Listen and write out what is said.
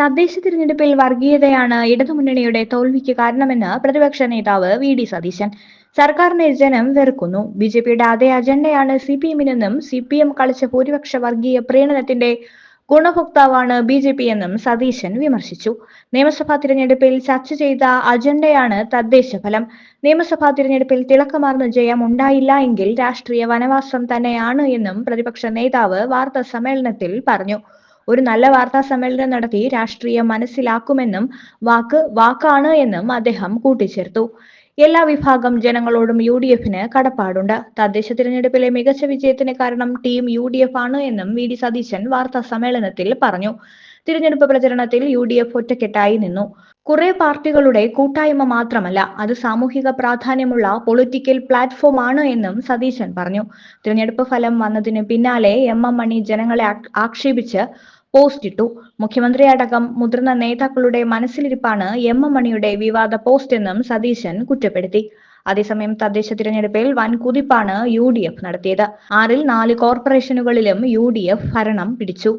തദ്ദേശ തിരഞ്ഞെടുപ്പിൽ വർഗീയതയാണ് ഇടതുമുന്നണിയുടെ തോൽവിക്ക് കാരണമെന്ന് പ്രതിപക്ഷ നേതാവ് വി ഡി സതീശൻ. സർക്കാരിനെ ജനം വെറുക്കുന്നു. ബി ജെ പിയുടെ അതേ അജണ്ടയാണ് സി പി എമ്മിനെന്നും സി പി എം കളിച്ച ഭൂരിപക്ഷ വർഗീയ പ്രീണനത്തിന്റെ ഗുണഭോക്താവാണ് ബി ജെ പി എന്നും സതീശൻ വിമർശിച്ചു. നിയമസഭാ തിരഞ്ഞെടുപ്പിൽ ചർച്ച ചെയ്ത അജണ്ടയാണ് തദ്ദേശ ഫലം. നിയമസഭാ തിരഞ്ഞെടുപ്പിൽ തിളക്കമാർന്ന ജയം ഉണ്ടായില്ല എങ്കിൽ രാഷ്ട്രീയ വനവാസം തന്നെയാണ് എന്നും പ്രതിപക്ഷ നേതാവ് വാർത്താ സമ്മേളനത്തിൽ പറഞ്ഞു. ഒരു നല്ല വാർത്താ സമ്മേളനം നടത്തി രാഷ്ട്രീയം മനസ്സിലാക്കുമെന്നും വാക്ക് വാക്കാണ് എന്നും അദ്ദേഹം കൂട്ടിച്ചേർത്തു. എല്ലാ വിഭാഗം ജനങ്ങളോടും യു ഡി എഫിന് കടപ്പാടുണ്ട്. തദ്ദേശ തിരഞ്ഞെടുപ്പിലെ മികച്ച വിജയത്തിന് കാരണം ടീം യു ഡി എഫ് ആണ് എന്നും വി ഡി സതീശൻ വാർത്താ സമ്മേളനത്തിൽ പറഞ്ഞു. തിരഞ്ഞെടുപ്പ് പ്രചരണത്തിൽ യു ഡി എഫ് ഒറ്റക്കെട്ടായി നിന്നു. കുറെ പാർട്ടികളുടെ കൂട്ടായ്മ മാത്രമല്ല അത് സാമൂഹിക പ്രാധാന്യമുള്ള പൊളിറ്റിക്കൽ പ്ലാറ്റ്ഫോം ആണ് എന്നും സതീശൻ പറഞ്ഞു. തിരഞ്ഞെടുപ്പ് ഫലം വന്നതിന് പിന്നാലെ എം എം മണി ജനങ്ങളെ ആക്- ആക്ഷേപിച്ച് പോസ്റ്റ് ഇട്ടു. മുഖ്യമന്ത്രി അടക്കം മുതിർന്ന നേതാക്കളുടെ മനസ്സിലിരിപ്പാണ് എം എം മണിയുടെ വിവാദ പോസ്റ്റ് എന്നും സതീശൻ കുറ്റപ്പെടുത്തി. അതേസമയം തദ്ദേശ തിരഞ്ഞെടുപ്പിൽ വൻ കുതിപ്പാണ് യു ഡി എഫ് നടത്തിയത്. ആറിൽ നാല് കോർപ്പറേഷനുകളിലും യു ഡി എഫ് ഭരണം പിടിച്ചു.